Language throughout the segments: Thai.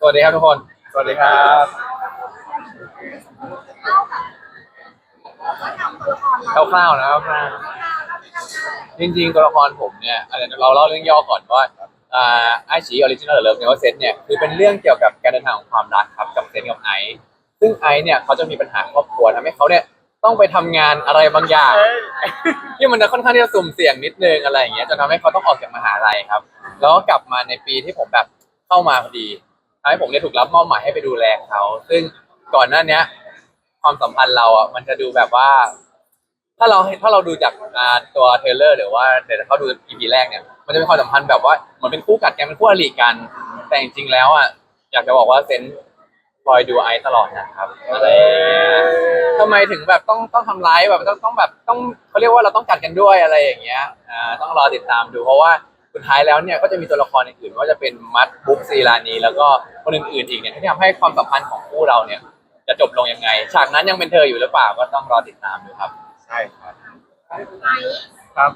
สวัสดีครับทุกคน สวัสดีครับคร่าวๆนะครับจริงๆตัวละครผมเนี่ยอะไรเราเล่าเรื่องย่อก่อนว่าอ่าไอชีออริจินอลเลิฟเนี่ยว่าเซตเนี่ยคือเป็นเรื่องเกี่ยวกับการเดินทางของความรักครับกับเซตกับไอซ์ซึ่งไอซ์เนี่ยเขาจะมีปัญหาครอบครัวทำให้เขาเนี่ยต้องไปทำงานอะไรบางอย่างที่มันจะค่อนข้างที่จะสุ่มเสี่ยงนิดนึงอะไรอย่างเงี้ยจนทำให้เขาต้องออกจากมหาลัยครับ แล้วก็กลับมาในปีที่ผมแบบเข้ามาพอดีทำ ให้ผมเนี่ยถูกรับมอบหมายให้ไปดูแลเขาซึ่งก่อนหน้าเนี้ย ความสัมพันธ์เราอะมันจะดูแบบว่า ถ้าเราถ้าเราดูจากอ่าตัวเทรลเลอร์หรือว่าเดี๋ยวเขาดู EP แรกเนี่ยมันจะเป็นความสัมพันธ์แบบว่าเหมือนเป็นคู่กัดกันเป็นคู่อริกัน แต่จริงๆแล้วอะอยากจะบอกว่าเซนคอยดูไอซ์ตลอดนะครับอะไรอย่างเงี้ยทำไมถึงแบบต้องต้องทำร้ายแบบต้องต้องแบบต้องเขาเรียกว่าเราต้องกัดกันด้วยอะไรอย่างเงี้ยอ่าต้องรอติดตามดูเพราะว่า สุดท้ายแล้วเนี่ยก็จะมีตัวละครอื่นๆไม่ว่าจะเป็นมัดบุ๊กซีรานีแล้วก็คนอื่นๆอีกเนี่ยที่ทำให้ความสัมพันธ์ของคู่เราเนี่ย จะจบลงยังไง ฉากนั้นยังเป็นเธออยู่หรือเปล่าก็ต้องรอติดตามดูครับ ใช่ครับครับ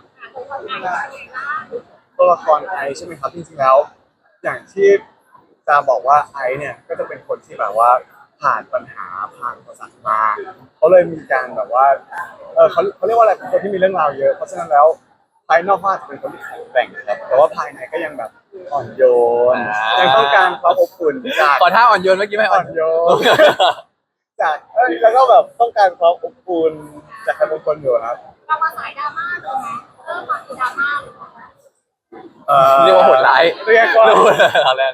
ตัวละครไอซ์ใช่ไหมครับจริงๆแล้ว อย่างที่จะบอกว่าไอซ์เนี่ยก็จะเป็นคนที่แบบว่าผ่านปัญหาผ่านอุประสรรคมาเขาเลยมีการแบบว่าเออเขาเขาเรียกว่าอะไรเป็นคนที่มีเรื่องราวเยอะเพราะฉะนั้นแล้วภายนอกเขาอาจจะเป็นคนที่แข็งแกร่งครับแต่ว่าภายในก็ยังแบบอ่อนโยนอ่ายั ยังต้องการความอบอุ่นจากขอท่าอ่อนโยนเมื่อกี้ไม่อ่อ่ออนนโยนจากเอ้ยแล้วก็แบบต้องการความอบอุ่นจากใครบางคนอยู่ครับเรามาสายดราม่าเลยไหมเริ่มมาคือดราม่าเลยอ่อเรียกว่าโหดร้ายเรียกว่าตอนแรก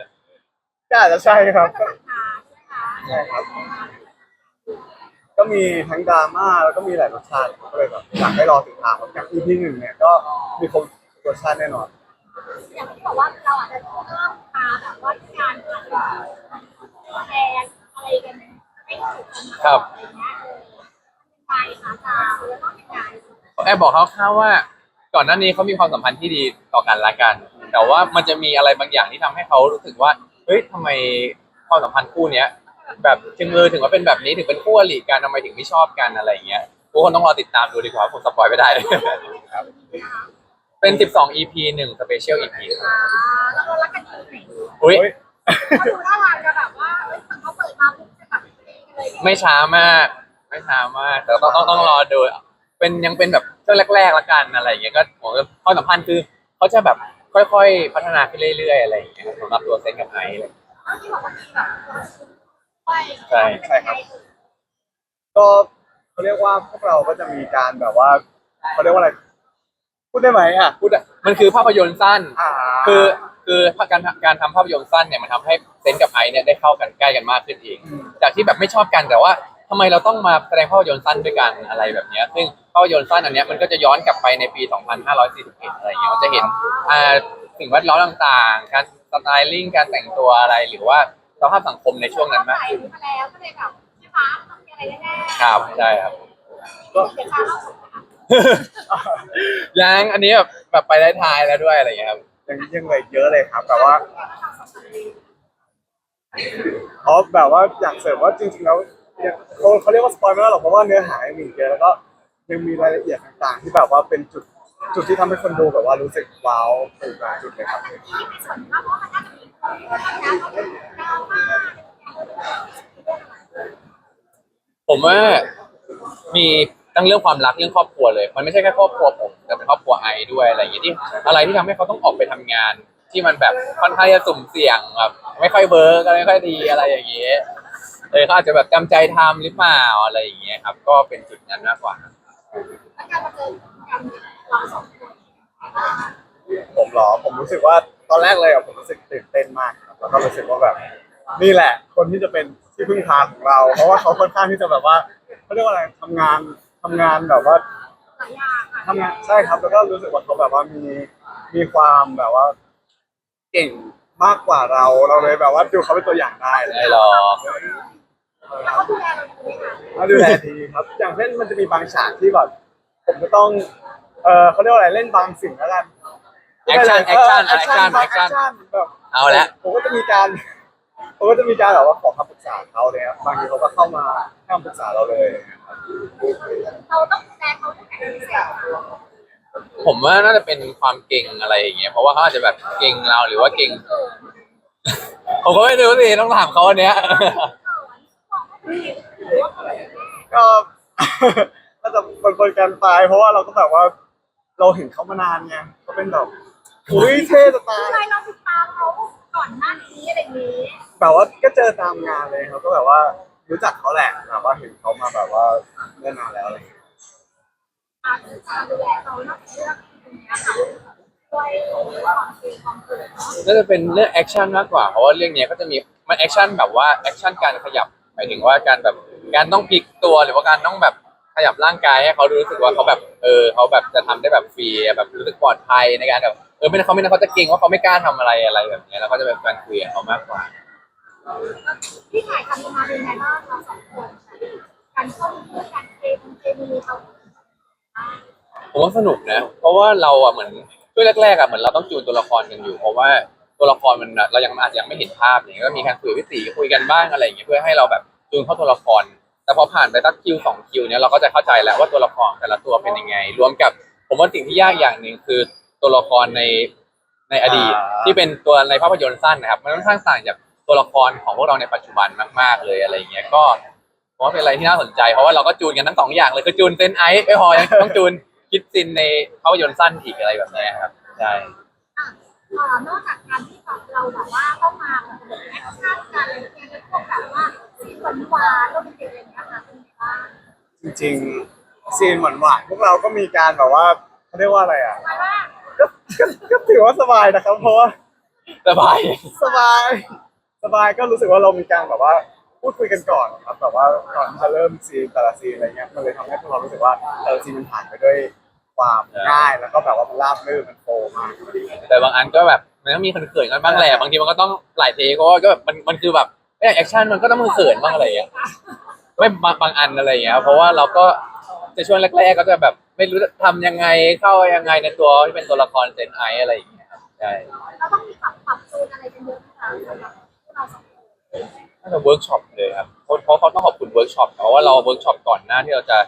ก็อาจจะใช่ครับ ก็จะหาใช่ไหมคะใช่ครับ ก็มีทั้งดราม่าแล้วก็มีหลายรสชาติก็เลยแบบอยากให้รอติดตามครับอย่าง EP หนึ่งเนี่ยก็มีครบรสชาติแน่นอน อย่างที่บอกว่าเราอาจจะเริ่มมาแบบว่าการอาจจะแทนอะไรกันไม่ถูกกันอะไรเงี้ยไปค่ะตาแล้วก็ยังไงแอบบอกคร่าวๆว่า ก่อนหน้านี้เขามีความสัมพันธ์ที่ดีต่อกันละกัน แต่ว่ามันจะมีอะไรบางอย่างที่ทำให้เขารู้สึกว่า เฮ้ยทำไมความสัมพันธ์คู่เนี้ย แบบถึงเออถึงว่าเป็นแบบนี้ถึงเป็นคู่อริกันทำไมถึงไม่ชอบกันอะไรอย่างเงี้ยทุกคนต้องรอติดตามดูดีกว่าผมสปอยไม่ได้ครับ เป็น 12 EP หนึ่ง Special EP ครับอ่าแล้วเรารักกันที่ไหนอุ้ยเฮ้ยเขาดูท่าทางจะแบบว่าเฮ้ยเขาเปิดมาปุ๊บจะแบบเลย ไม่ช้ามาก ไม่ช้ามากแต่ต้องต้องต้องรอดูเป็นยังเป็นแบบช่วงแรกๆละกันอะไรอย่างเงี้ยก็ผมก็ความสัมพันธ์คือเขาจะแบบค่อยๆ พัฒนาขึ้นเรื่อยๆอะไรอย่างเงี้ยสำหรับตัวเซนกับไอซ์เลย ที่บอกว่ามีแบบ ไปใช่ ใช่ครับ ก็เขาเรียกว่าพวกเราก็จะมีการแบบว่าเขาเรียกว่าอะไรพูดได้ไหมอะพูดอะมันคือภาพยนตร์สั้น อ่าคือคือการการทำภาพยนตร์สั้นเนี่ยมันทำให้เซนกับไอซ์เนี่ยได้เข้ากันใกล้กันมากขึ้นอีกอืมจากที่แบบไม่ชอบกันแต่ว่าทำไมเราต้องมาแสดงภาพยนตร์สั้นด้วยกันอะไรแบบเนี้ยซึ่งภาพยนตร์สั้นอันเนี้ยมันก็จะย้อนกลับไปในปี 2541 อะไรอย่างเงี้ยมันจะเห็นอ่าสิ่งแวดล้อมต่างๆ การสไตลิ่งการแต่งตัวอะไรหรือว่า สภาพสังคมในช่วงนั้นมากใส่ขึ้นมาแล้วก็เลยแบบใช่ไหมต้องมีอะไรแน่ๆครับใช่ครับ ก็เดี๋ยวตาเราสุดนะคะยังอันนี้แบบแบบไปได้ทายแล้วด้วยอะไรอย่างเงี้ยครับ ยังยังเหลยเยอะเลยครับ แต่ว่าเพราะแบบว่าอยากเสริมว่าจริงๆแล้วเนี่ยเขาเขาเรียกว่าสปอยไม่ได้หรอกเพราะว่าเนื้อหายังมีอีกเยอะแล้วก็ยังมีรายละเอียดต่างๆ ที่แบบว่าเป็นจุดจุดที่ทำให้คนดูแบบว่ารู้สึกว้าวไปหลายจุดเลยครับ ที่ไม่สนมากเพราะมันน่าจะมีคนเยอะนะเขาเป็นดราม่า ผมว่ามีตั้งเรื่องความรักเรื่องครอบครัวเลย มันไม่ใช่แค่ครอบครัวผมแต่เป็นครอบครัวไอด้วยอะไรอย่างเงี้ยที่ อะไรที่ทำให้เขาต้องออกไปทำงาน ที่มันแบบค่อนข้างจะสุ่มเสี่ยงแบบไม่ค่อยเวิร์กอะไรไม่ค่อยดีอะไรอย่างเงี้ยเลยเขาอาจจะแบบจำใจทำหรือเปล่าอะไรอย่างเงี้ยครับ ก็เป็นจุดนั้นมากกว่า แล้วการมาเจอกันเราสองคน ผมเหรอผมรู้สึกว่า ตอนแรกเลยอะผมรู้สึกตื่นเต้นมากครับแล้วก็รู้สึกว่าแบบ นี่แหละ คนที่จะเป็นที่พึ่งพาของเรา เพราะว่าเขาค่อนข้างที่จะแบบว่าเขาเรียกว่าอะไรทำงานทำงานแบบว่าหลายอย่างค่ะทำงานใช่ครับ แล้วก็รู้สึกว่าเขาแบบว่ามีมีความแบบว่า เก่งมากกว่าเราเราเลยแบบว่าดูเขาเป็นตัวอย่างได้เลยไม่หรอก แล้วเขาดูแลเราดีไหมคะเขาดูแลดีครับ อย่างเช่นมันจะมีบางฉากที่แบบผมจะต้อง เออเขาเรียกว่าอะไรเล่นบางสิ่งแล้วกัน แอคชั่นแอคชั่นเออแอคชั่นแอแอคคชั่นชั่น แบบเอาละ ผมก็จะมีการ ผมก็จะมีการแบบว่าขอคำปรึกษาเขาเลยครับบางทีเขาก็เข้ามาให้คำปรึกษาเราเลยเราต้องดูแลเขาตั้งแต่พิเศษผมว่าน่าจะเป็นความเก่งอะไรอย่างเงี้ยเพราะว่าเขาอาจจะแบบเก่งเราหรือว่าเก่ง ผมก็ไม่รู้สิต้องถามเขาอันเนี้ย ก็น่าจะเป็นคนกันไปเพราะว่าเราก็แบบว่า เราเห็นเขามานานไงเขาเป็นแบบ อุ้ยเท่จะตายทำไมเราติดตามเขาก่อนหน้านี้อะไรอย่างนี้แบบว่าก็เจอตามงานเลยครับก็แบบว่ารู้จักเขาแหละแบบว่าเห็นเขามาแบบว่าเมื่อนานแล้วอะไรอย่างเงี้ยอาจจะดูแลเขานอกจากเรื่องตรงนี้ค่ะด้วยความจริงความเกิดเนาะน่าจะเป็นเรื่องแอคชั่นมากกว่าเพราะว่าเรื่องเนี้ยก็จะมีมันแอคชั่นแบบว่าแอคชั่นการขยับหมายถึงว่าการแบบการต้องพลิกตัวหรือว่าการต้องแบบ ขยับร่างกายให้เขารู้สึกว่าเขาแบบเออเขาแบบจะทำได้แบบฟรีแบบรู้สึกปลอดภัยในการแบบเออไม่งั้นเขาไม่งั้นเขาจะเก่งว่าเขาไม่กล้าทำอะไรอะไรแบบเนี้ยแล้วก็จะแบบการคุยกับเขามากกว่า ที่ถ่ายทำมาเป็นไงบ้างเราสองคนการเข้าเพื่อการเคมีเคมีเขาผมว่าสนุกนะ เพราะว่าเราอะเหมือนช่วงแรกๆอะเหมือนเราต้องจูนตัวละครกันอยู่ เพราะว่าตัวละครมันอะเรายังอาจจะยังไม่เห็นภาพอย่างเงี้ยก็มีการคุยกับพี่ตีคุยกันบ้างอะไรอย่างเงี้ยเพื่อให้เราแบบจูนเข้าตัวละคร แต่พอผ่านไปสักคิวสองคิวเนี้ยเราก็จะเข้าใจแล้วว่าตัวละครแต่ละตัวเป็นยังไง รวมกับผมว่าสิ่งที่ยากอย่างหนึ่งคือตัวละครในในอดีต ที่เป็นตัวในภาพยนตร์สั้นนะครับมันค่อนข้างต่างจากตัวละครของพวกเราในปัจจุบันมาก ๆ เลยอะไรอย่างเงี้ยก็ผมว่าเป็นอะไรที่น่าสนใจเพราะว่าเราก็จูนกันทั้งสองอย่างเลยคือจูนเซนไอซ์ไม่พอยังต้องจูนคิดซินในภาพยนตร์สั้นอีกอะไรแบบเนี้ยครับใช่อ่านอกจากการที่แบบเราแบบว่าต้องมาแบบแอคชั่นกันอะไรอย่างเงี้ยพวกแบบว่าซีนหวานหวานโรแมน ริงๆซีนหวานๆพวกเราก็มีการแบบว่าเขาเรียกว่าอะไรอะเพราะว่าก็ก็ก็ถือว่าสบายนะครับ เพราะว่าสบาย สบาย สบายก็รู้สึกว่าเรามีการแบบว่า พูดคุยกันก่อนครับแบบว่าก่อนที่จะเริ่มซีนแต่ละซีนอะไรเงี้ยมันเลยทำให้พวกเรารู้สึกว่าแต่ละซีนมันผ่านไปด้วยความง่ายแล้วก็แบบว่ามันราบรื่นมันโฟล์มากแต่บางอันก็แบบมันก็มีคนเขินกันบ้างแหละบางทีมันก็ต้องหลายเทคเพราะว่าก็แบบมันมันคือแบบไอ้แอคชั่นมันก็ต้องมือเขินบ้างอะไรอย่างเงี้ย ไม่บางบางอันอะไรอย่างเงี้ยเพราะว่าเราก็ในช่วงแรกๆก็จะแบบไม่รู้จะทำยังไงเข้ายังไงในตัวที่เป็นตัวละครเซนไออะไรอย่างเงี้ยครับใช่เราต้องมีปรับปรับจูนอะไรกันเยอะไหมคะสำหรับพวกเราสองคนน่าจะเวิร์กช็อปเลยครับเพราะเพราะเขาต้องขอบคุณเวิร์กช็อปเพราะว่าเราเวิร์กช็อปก่อนหน้าที่เราจะ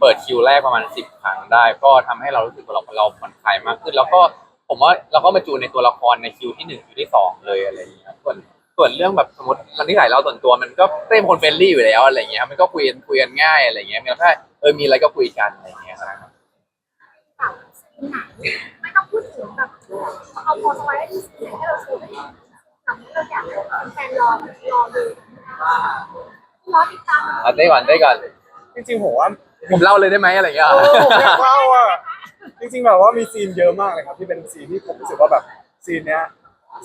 เปิดคิวแรกประมาณสิบครั้งได้ ก็ทำให้เรารู้สึกว่าเราเราผ่อนคลายมากขึ้น แล้วก็ผมว่าเราก็มาจูนในตัวละครในคิวที่หนึ่งคิวที่สองเลยอะไรอย่างเงี้ยครับส่วน ส่วนเรื่องแบบสมมติเราที่ไหนเราส่วนตัวมันก็เต้นคนเฟรนลี่อยู่แล้วอะไรอย่างเงี้ยครับมันก็คุยกันคุยกันง่ายอะไรอย่างเงี้ยมีแค่เออมีอะไรก็คุยกันอะไรอย่างเงี้ยครับแบบซีนไหนไม่ต้องพูดถึงแบบเอาโพสไว้ที่ซีนให้เราชมทำให้เราอยากแฟนรอรอดูรอติดตามเอาได้ก่อนได้ก่อนจริงๆผมว่าผมเล่าเลยได้ไหมอะไรอย่างเงี้ยเออผมอยากเล่าอะจริงๆแบบว่ามีซีนเยอะมากเลยครับ ที่เป็นซีนที่ผมรู้สึกว่าแบบซีนเนี้ย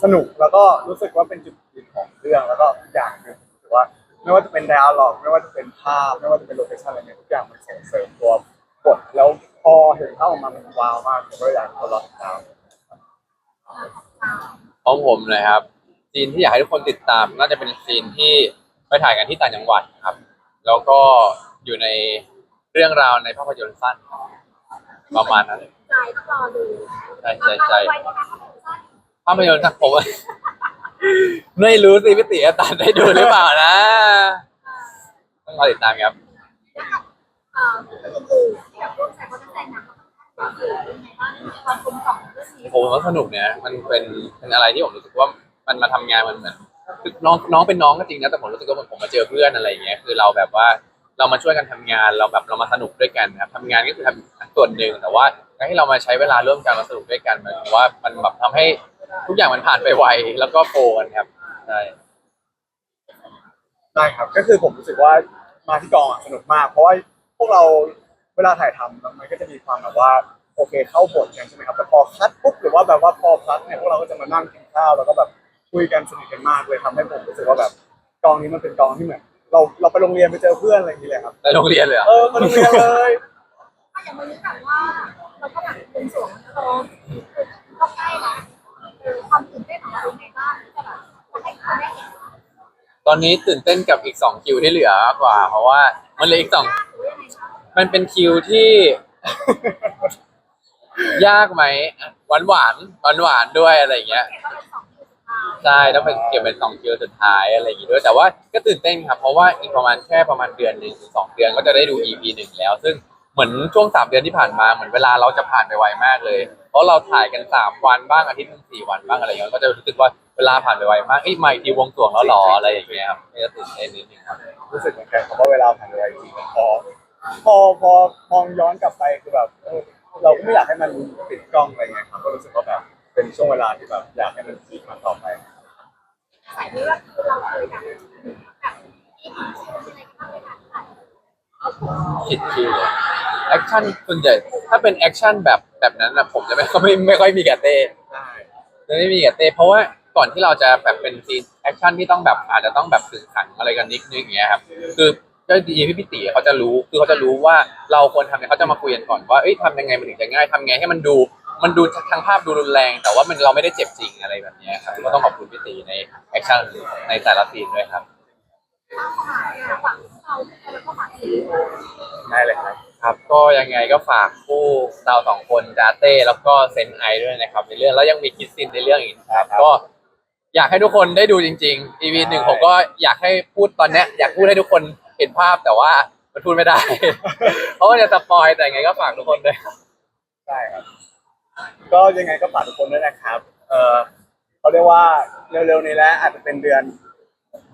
สนุกแล้วก็รู้สึกว่าเป็นจุด เด่นของเรื่องแล้วก็อีกอย่างหนึ่งผมรู้สึกว่าไม่ว่าจะเป็นไดอะล็อกไม่ว่าจะเป็นภาพ ไม่ว่าจะเป็นโลเคชั่นอะไรเนี่ยทุกอย่างมันส่งเสริมตัวบทแล้วพอเห็นภาพออกมามันว้าวมากผมก็อยากให้คนรอติดตามของผมนะครับซีนที่อยากให้ทุกคนติดตาม น่าจะเป็นซีนที่ไปถ่ายกันที่ต่างจังหวัดครับ แล้วก็อยู่ในเรื่องราวในภาพยนตร์สั้นครับประมาณนั้นใจต้องรอดูใช่ใช่ใช่ไว้นะคะภาพยนตร์สั้นผมว่า ไม่รู้สิพี่ติอาตันได้ดูหรือเปล่านะ ต้องรอติดตามครับ แล้วกับเอ่ออื่นๆที่แบบร่วมแสดงความตั้งใจหนักก็คือเป็นไงบ้างความกลมกล่อมเรื่องนี้ผมว่าสนุกเนี่ย มันเป็นเป็นอะไรที่ผมรู้สึกว่ามันมาทำงานมันเหมือนคือน้องน้องเป็นน้องก็จริงนะแต่ผมรู้สึกว่าเหมือนผมมาเจอเพื่อนอะไรอย่างเงี้ยคือเราแบบว่าเรามาช่วยกันทำงานเราแบบเรามาสนุกด้วยกันครับทำงานก็คือทำส่วนหนึ่งแต่ว่าการที่เรามาใช้เวลาร่วมกันมาสนุกด้วยกันหมันว่ามันแบบทำให้ ทุกอย่างมันผ่านไปไวแล้วก็โฟกันครับใช่ได้ครับ ก็คือผมรู้สึกว่ามาที่กองอะสนุกมาก เพราะว่าพวกเราเวลาถ่ายทำมันก็จะมีความแบบว่า โอเคเข้าบทกันใช่ไหมครับแต่พอคัดปุ๊บหรือว่าแบบว่าพอพักเนี่ยพวกเราก็จะมานั่งกินข้าวแล้วก็แบบคุยกันสนิทกันมากเลยทำให้ผมรู้สึกว่าแบบกองนี้มันเป็นกองที่เหมือนเราเราไปโรงเรียนไปเจอเพื่อนอะไรอย่างเงี้ยเลยครับในโรงเรียนเลยเหรอเออมาโรงเรียนเลยถ้าอย่างวันนี้แบบว่าเราก็แบบเป็นสวงโตก็ใกล้ละเออ ความตื่นเต้นของเราเป็นไงบ้างจะแบบให้คนได้เห็นตอนนี้ตื่นเต้นกับอีกสองคิวที่เหลือมากกว่า เพราะว่ามันเหลืออีกสองหรือยังไงบ้างมันเป็นคิวที่ ยากไหมหวานหวานหวานหวานๆด้วยอะไรอย่างเงี้ย เห็นว่าเป็นสองคิวสุดท้ายใช่ต้องเป็นเก็บเป็นสองคิวสุดท้ายอะไรอย่างงี้ด้วยแต่ว่าก็ตื่นเต้นครับ เพราะว่าอีกประมาณแค่ประมาณเดือนหนึ่งถึงสองเดือนก็จะได้ดู EP หนึ่งแล้ว ซึ่งเหมือนช่วงสามเดือนที่ผ่านมาเหมือนเวลาเราจะผ่านไปไวมากเลย เพราะเราถ่ายกันสามวันบ้างอาทิตย์หนึงสี่วันบ้างอะไรอย่างเงี้ยก็จะรู้สึกว่าเวลาผ่านไปไวมากเอ้ยมาอีกทีวงสรวงแล้วหรออะไรอย่างเงี้ยครับก็จะตื่นเต้นนิดนึงครับ รู้สึกเหมือนกันครับว่าเวลาผ่านไปไวจริงพอพอพอมองย้อนกลับไปคือแบบเออเราก็ไม่อยากให้มันปิดกล้องอะไรเงี้ยครับก็รู้สึกว่าแบบเป็นช่วงเวลาที่แบบอยากให้มันจีบมันต่อไป สายนี้ก็คือเราเคยแบบแบบมีความเชื่ออะไรกันบ้างไหมคะถ่ายเอาผมคิดคิวเลยแอคชั่นส่วนใหญ่ถ้าเป็นแอคชั่นแบบ แบบนั้นนะผมจะไม่ไม่ไม่ค่อยมีกับเต้ใช่จะไม่มีกับเต้เพราะว่าก่อนที่เราจะแบบเป็นซีนแอคชั่นที่ต้องแบบอาจจะต้องแบบสื่อขังอะไรกันนิดนึงอย่างเงี้ยครับคือก็ดีพี่พิติเขาจะรู้คือเขาจะรู้ว่าเราควรทำเนี่ยเขาจะมาคุยกันก่อนว่าเอ้ยทำยังไงมันถึงจะง่ายทำไงให้มันดู มันดูทางภาพดูรุนแรง แต่ว่ามันเราไม่ได้เจ็บจริงอะไรแบบเนี้ยครับก็ต้องขอบคุณพี่ติในแอคชั่นในแต่ละซีนด้วยครับเอาเข้ามาเนี่ยฝั่งเราแล้วก็ฝั่งนี้ได้เลยครับ ครับก็ยังไงก็ฝากคู่เราสองคนจาเต้แล้วก็เซนไอด้วยนะครับในเรื่องแล้วยังมีคิดซินในเรื่องอีกนะครับก็อยากให้ทุกคนได้ดูจริง ๆ EP หนึ่งผมก็อยากให้พูดตอนเนี้ยอยากพูดให้ทุกคนเห็นภาพแต่ว่ามันพูดไม่ได้ เพราะว่าจะสปอยแต่ยังไงก็ฝากทุกคนด้วยครับใช่ครับ ก็ยังไงก็ฝากทุกคนด้วยนะครับ เออเขาเรียกว่าเร็วๆนี้แล้วอาจจะเป็นเดือน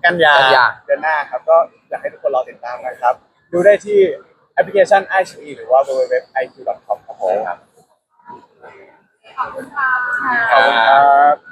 กันยากันยา เดือนหน้าครับ ก็อยากให้ทุกคนรอติดตามนะครับ ดูได้ที่แอป พลิเคชัน i อ e หรือว่า www.iq.com ครับผมขอบคุณค่ะ ขอบคุณครับ